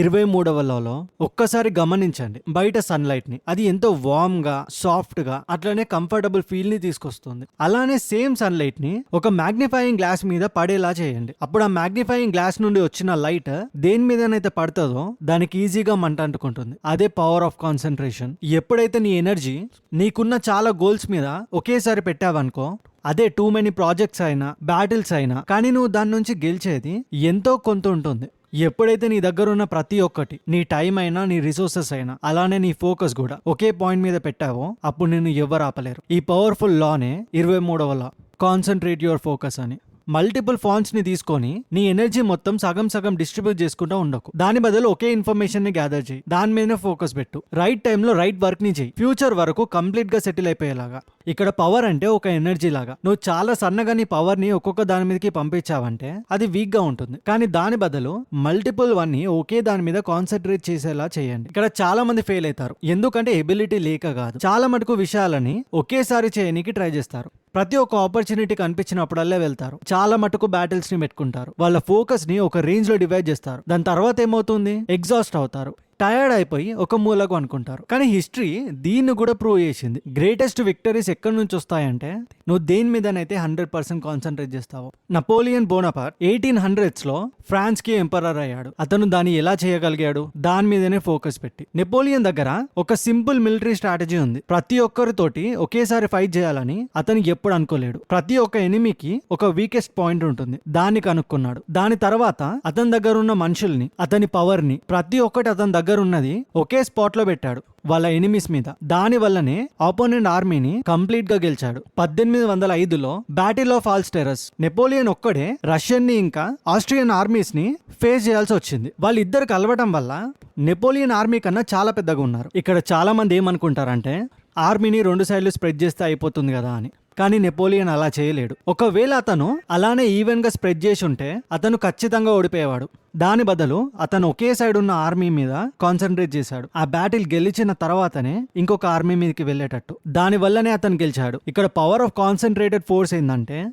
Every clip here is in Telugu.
ఇరవై మూడవలలో ఒక్కసారి గమనించండి. బయట సన్లైట్ని అది ఎంతో వార్మ్గా సాఫ్ట్గా అట్లనే కంఫర్టబుల్ ఫీల్ని తీసుకొస్తుంది. అలానే సేమ్ సన్లైట్ని ఒక మ్యాగ్నిఫైయింగ్ గ్లాస్ మీద పడేలా చేయండి. అప్పుడు ఆ మ్యాగ్నిఫైయింగ్ గ్లాస్ నుండి వచ్చిన లైట్ దేని మీదనైతే పడుతుందో దానికి ఈజీగా మంట అంటుకుంటుంది అదే పవర్ ఆఫ్ కాన్సన్ట్రేషన్ ఎప్పుడైతే నీ ఎనర్జీ నీకున్న చాలా గోల్స్ మీద ఒకేసారి పెట్టావనుకో అదే టూ మెనీ ప్రాజెక్ట్స్ అయినా బ్యాటిల్స్ అయినా కానీ నువ్వు దాని నుంచి గెలిచేది ఎంతో కొంత ఉంటుంది. ఎప్పుడైతే నీ దగ్గర ఉన్న ప్రతి ఒక్కటి నీ టైం అయినా నీ రిసోర్సెస్ అయినా అలానే నీ ఫోకస్ కూడా ఒకే పాయింట్ మీద పెట్టావో అప్పుడు నిన్ను ఎవరు ఆపలేరు. ఈ పవర్ఫుల్ లానే ఇరవై మూడవ లా. కాన్సన్ట్రేట్ యువర్ ఫోకస్ అని. మల్టిపుల్ ఫాంట్స్ని తీసుకొని నీ ఎనర్జీ మొత్తం సగం సగం డిస్ట్రిబ్యూట్ చేసుకుంటూ ఉండకు. దాని బదులు ఒకే ఇన్ఫర్మేషన్ని గ్యాదర్ చేయి. దాని మీద ఫోకస్ పెట్టు. రైట్ టైంలో రైట్ వర్క్ని చేయి. ఫ్యూచర్ వరకు కంప్లీట్గా సెటిల్ అయిపోయేలాగా. ఇక్కడ పవర్ అంటే ఒక ఎనర్జీ లాగా. నువ్వు చాలా సన్నగా నీ పవర్ని ఒక్కొక్క దాని మీదకి పంపించావంటే అది వీక్గా ఉంటుంది. కానీ దాని బదులు మల్టిపుల్ వన్ని ఒకే దాని మీద కాన్సన్ట్రేట్ చేసేలా చేయండి. ఇక్కడ చాలా మంది ఫెయిల్ అవుతారు. ఎందుకంటే ఎబిలిటీ లేక కాదు. చాలా మటుకు విషయాలని ఒకేసారి చేయనీకి ట్రై చేస్తారు. ప్రతి ఒక్క ఆపర్చునిటీ కనిపించినప్పుడల్లే వెళ్తారు. చాలా మటుకు బ్యాటిల్స్ని పెట్టుకుంటారు వాళ్ళ ఫోకస్ని ఒక రేంజ్లో డివైడ్ చేస్తారు. దాని తర్వాత ఏమవుతుంది? ఎగ్జాస్ట్ అవుతారు. టయర్డ్ అయిపోయి ఒక మూలకు అనుకుంటారు. కానీ హిస్టరీ దీన్ని కూడా ప్రూవ్ చేసింది. గ్రేటెస్ట్ విక్టరీస్ ఎక్కడి నుంచి వస్తాయంటే నువ్వు దేని మీదనైతే హండ్రెడ్ పర్సెంట్ కాన్సన్ట్రేట్ చేస్తావు. నపోలియన్ బోనపార్ ఎయిటీన్ హండ్రెడ్స్లో ఫ్రాన్స్కి ఎంపరర్ అయ్యాడు. అతను దాన్ని ఎలా చేయగలిగాడు? దాని మీదనే ఫోకస్ పెట్టి. నెపోలియన్ దగ్గర ఒక సింపుల్ మిలిటరీ స్ట్రాటజీ ఉంది. ప్రతి ఒక్కరితోటి ఒకేసారి ఫైట్ చేయాలని అతను ఎప్పుడు అనుకోలేడు. ప్రతి ఒక్క ఎనిమికి ఒక వీకెస్ట్ పాయింట్ ఉంటుంది. దాన్ని కనుక్కున్నాడు. దాని తర్వాత అతని దగ్గర ఉన్న మనుషుల్ని అతని పవర్ని ప్రతి ఒక్కటి అతని దగ్గర ఉన్నది ఒకే స్పాట్లో పెట్టాడు వాళ్ళ ఎనిమిస్ మీద. దాని వల్లనే ఆపోనెంట్ ఆర్మీని కంప్లీట్గా గెలిచాడు. పద్దెనిమిది వందల ఐదులో battle of Austerlitz Napoleon ఒక్కడే రష్యన్ని ఇంకా ఆస్ట్రియన్ ఆర్మీస్ని ఫేస్ చేయాల్సి వచ్చింది. వాళ్ళిద్దరు కలవటం వల్ల నెపోలియన్ ఆర్మీ కన్నా చాలా పెద్దగా ఉన్నారు. ఇక్కడ చాలా మంది ఏమనుకుంటారంటే ఆర్మీని రెండు సైడ్లు స్ప్రెడ్ చేస్తే అయిపోతుంది కదా అని. కానీ నెపోలియన్ అలా చేయలేడు. ఒకవేళ అతను అలానే ఈవెన్గా స్ప్రెడ్ చేసి ఉంటే అతను ఖచ్చితంగా ఓడిపోయేవాడు. దాని బదులు అతను ఒకే సైడ్ ఉన్న ఆర్మీ మీద కాన్సన్ట్రేట్ చేశాడు. ఆ బ్యాటిల్ గెలిచిన తర్వాతనే ఇంకొక ఆర్మీ మీదకి వెళ్ళేటట్టు. దాని వల్లనే అతను గెలిచాడు. ఇక్కడ పవర్ ఆఫ్ కాన్సన్ట్రేటెడ్ ఫోర్స్ ఏంటంటే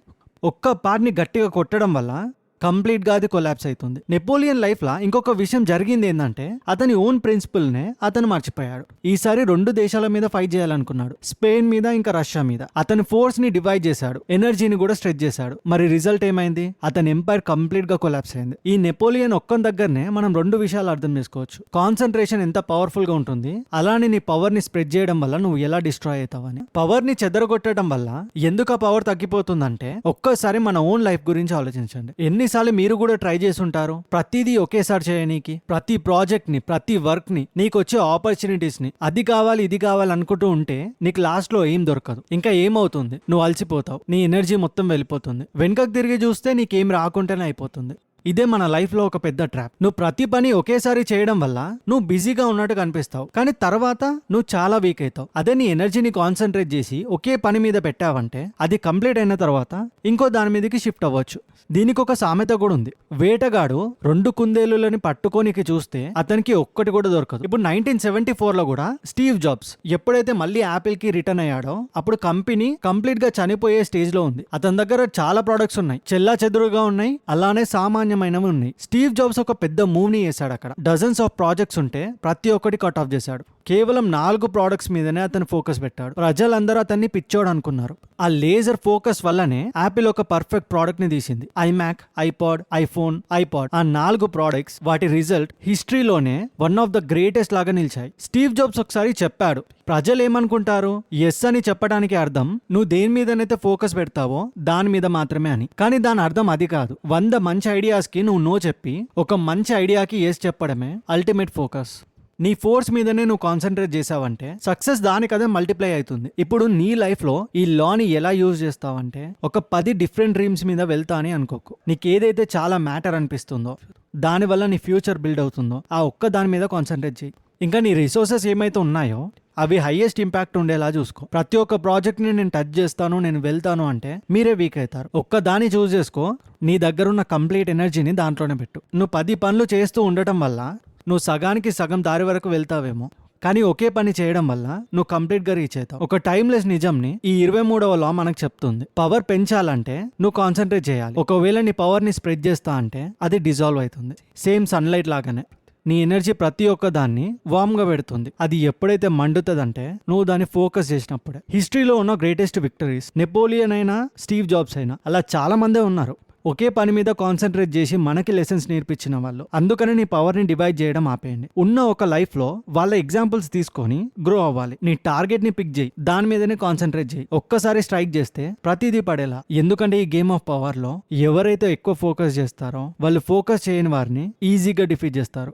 ఒక్క పార్ట్ని గట్టిగా కొట్టడం వల్ల కంప్లీట్గా అది కొలాప్స్ అవుతుంది నెపోలియన్ లైఫ్ లా ఇంకొక విషయం జరిగింది ఏంటంటే అతని ఓన్ ప్రిన్సిపల్ నే అతను మర్చిపోయాడు. ఈసారి రెండు దేశాల మీద ఫైట్ చేయాలనుకున్నాడు. స్పెయిన్ మీద ఇంకా రష్యా మీద. అతని ఫోర్స్ని డివైడ్ చేశాడు. ఎనర్జీని కూడా స్ట్రెచ్ చేశాడు. మరి రిజల్ట్ ఏమైంది? అతని ఎంపైర్ కంప్లీట్గా కొలాప్స్ అయింది. ఈ నెపోలియన్ ఒక్కని దగ్గరనే మనం రెండు విషయాలు అర్థం చేసుకోవచ్చు. కాన్సన్ట్రేషన్ ఎంత పవర్ఫుల్గా ఉంటుంది అలానే నీ పవర్ని స్ప్రెడ్ చేయడం వల్ల నువ్వు ఎలా డిస్ట్రాయ్ అవుతావని పవర్ని చెదరగొట్టడం వల్ల ఎందుకు ఆ పవర్ తగ్గిపోతుందంటే ఒక్కసారి మన ఓన్ లైఫ్ గురించి ఆలోచించండి. ఎన్ని ఎన్నిసార్లు మీరు కూడా ట్రై చేసి ఉంటారు ప్రతిదీ ఒకేసారి చేయనీకి ప్రతి ప్రాజెక్ట్ని ప్రతి వర్క్ని నీకు వచ్చే ఆపర్చునిటీస్ని అది కావాలి ఇది కావాలి అనుకుంటూ ఉంటే నీకు లాస్ట్లో ఏం దొరకదు. ఇంకా ఏమవుతుంది? నువ్వు అలసిపోతావు. నీ ఎనర్జీ మొత్తం వెళ్ళిపోతుంది. వెనుకకు తిరిగి చూస్తే నీకేం రాకుంటేనే అయిపోతుంది. ఇదే మన లైఫ్లో ఒక పెద్ద ట్రాప్. నువ్వు ప్రతి పని ఒకేసారి చేయడం వల్ల నువ్వు బిజీగా ఉన్నట్టు కనిపిస్తావు. కానీ తర్వాత నువ్వు చాలా వీక్ అవుతావు. అదే నీ ఎనర్జీని కాన్సన్ట్రేట్ చేసి ఒకే పని మీద పెట్టావంటే అది కంప్లీట్ అయిన తర్వాత ఇంకో దాని మీదకి షిఫ్ట్ అవ్వచ్చు. దీనికి ఒక సామెత కూడా ఉంది వేటగాడు రెండు కుందేలులని పట్టుకోనికి చూస్తే అతనికి ఒక్కటి కూడా దొరకదు. ఇప్పుడు నైన్టీన్ సెవెంటీ ఫోర్లో కూడా స్టీవ్ జాబ్స్ ఎప్పుడైతే మళ్ళీ యాపిల్కి రిటర్న్ అయ్యాడో అప్పుడు కంపెనీ కంప్లీట్గా చనిపోయే స్టేజ్లో ఉంది. అతని దగ్గర చాలా ప్రొడక్ట్స్ ఉన్నాయి. చెల్లా చెదురుగా ఉన్నాయి. అలానే సామాన్యమైనవి ఉన్నాయి. స్టీవ్ జాబ్స్ ఒక పెద్ద మూవ్ని చేశాడు అక్కడ. డజన్స్ ఆఫ్ ప్రాజెక్ట్స్ ఉంటే ప్రతి ఒక్కటి కట్ ఆఫ్ చేశాడు. కేవలం నాలుగు ప్రోడక్ట్స్ మీదనే అతను ఫోకస్ పెట్టాడు. ప్రజలందరూ అతన్ని పిచ్చోడు అనుకున్నారు. ఆ లేజర్ ఫోకస్ వల్లనే యాపిల్ ఒక పర్ఫెక్ట్ ప్రోడక్ట్ని తీసింది. ఐమాక్ ఐపాడ్ ఐఫోన్ ఐపాడ్ ఆ నాలుగు ప్రోడక్ట్స్ వాటి రిజల్ట్ హిస్టరీలోనే వన్ ఆఫ్ ద గ్రేటెస్ట్ లాగా నిలిచాయి. స్టీవ్ జాబ్స్ ఒకసారి చెప్పాడు ప్రజలు ఏమనుకుంటారు ఎస్ అని చెప్పడానికి అర్థం నువ్వు దేని మీదనైతే ఫోకస్ పెడతావో దాని మీద మాత్రమే అని. కానీ దాని అర్థం అది కాదు. వంద మంచి ఐడియాస్కి నువ్వు నో చెప్పి ఒక మంచి ఐడియాకి ఎస్ చెప్పడమే అల్టిమేట్ ఫోకస్ నీ ఫోర్స్ మీదనే నువ్వు కాన్సన్ట్రేట్ చేసావంటే సక్సెస్ దానికదే మల్టిప్లై అవుతుంది. ఇప్పుడు నీ లైఫ్లో ఈ లాని ఎలా యూజ్ చేస్తావంటే ఒక పది డిఫరెంట్ డ్రీమ్స్ మీద వెళ్తా అని అనుకోకు. నీకు ఏదైతే చాలా మ్యాటర్ అనిపిస్తుందో దానివల్ల నీ ఫ్యూచర్ బిల్డ్ అవుతుందో ఆ ఒక్క దాని మీద కాన్సన్ట్రేట్ చేయి. ఇంకా నీ రిసోర్సెస్ ఏమైతే ఉన్నాయో అవి హైయెస్ట్ ఇంపాక్ట్ ఉండేలా చూసుకో. ప్రతి ఒక్క ప్రాజెక్ట్ని నేను టచ్ చేస్తాను నేను వెళ్తాను అంటే మీరే వీక్ అవుతారు. ఒక్క దాన్ని చూస్ చేసుకో నీ దగ్గరున్న కంప్లీట్ ఎనర్జీని దాంట్లోనే పెట్టు. నువ్వు పది పనులు చేస్తూ ఉండటం వల్ల నువ్వు సగానికి సగం దారి వరకు వెళ్తావేమో. కానీ ఒకే పని చేయడం వల్ల నువ్వు కంప్లీట్గా రీచ్ అవుతావు. ఒక టైమ్లెస్ నిజంని ఈ ఇరవై మూడవ లా మనకు చెప్తుంది. పవర్ పెంచాలంటే నువ్వు కాన్సన్ట్రేట్ చేయాలి. ఒకవేళ నీ పవర్ని స్ప్రెడ్ చేస్తా అంటే అది డిజాల్వ్ అవుతుంది. సేమ్ సన్లైట్ లాగానే. నీ ఎనర్జీ ప్రతి ఒక్క దాన్ని వామ్గా పెడుతుంది. అది ఎప్పుడైతే మండుతుందంటే నువ్వు దాన్ని ఫోకస్ చేసినప్పుడే. హిస్టరీలో ఉన్న గ్రేటెస్ట్ విక్టరీస్ నెపోలియన్ అయినా స్టీవ్ జాబ్స్ అయినా అలా చాలా మందే ఉన్నారు. ఒకే పని మీద కాన్సన్ట్రేట్ చేసి మనకి లెసన్స్ నేర్పించిన వాళ్ళు. అందుకని నీ పవర్ని డివైడ్ చేయడం ఆపేయండి. ఉన్న ఒక లైఫ్లో వాళ్ళ ఎగ్జాంపుల్స్ తీసుకొని గ్రో అవ్వాలి. నీ టార్గెట్ని పిక్ చేయి. దాని మీదనే కాన్సన్ట్రేట్ చేయి. ఒక్కసారి స్ట్రైక్ చేస్తే ప్రతిదీ పడేలా. ఎందుకంటే ఈ గేమ్ ఆఫ్ పవర్లో ఎవరైతే ఎక్కువ ఫోకస్ చేస్తారో వాళ్ళు ఫోకస్ చేయని వారిని ఈజీగా డిఫీట్ చేస్తారు.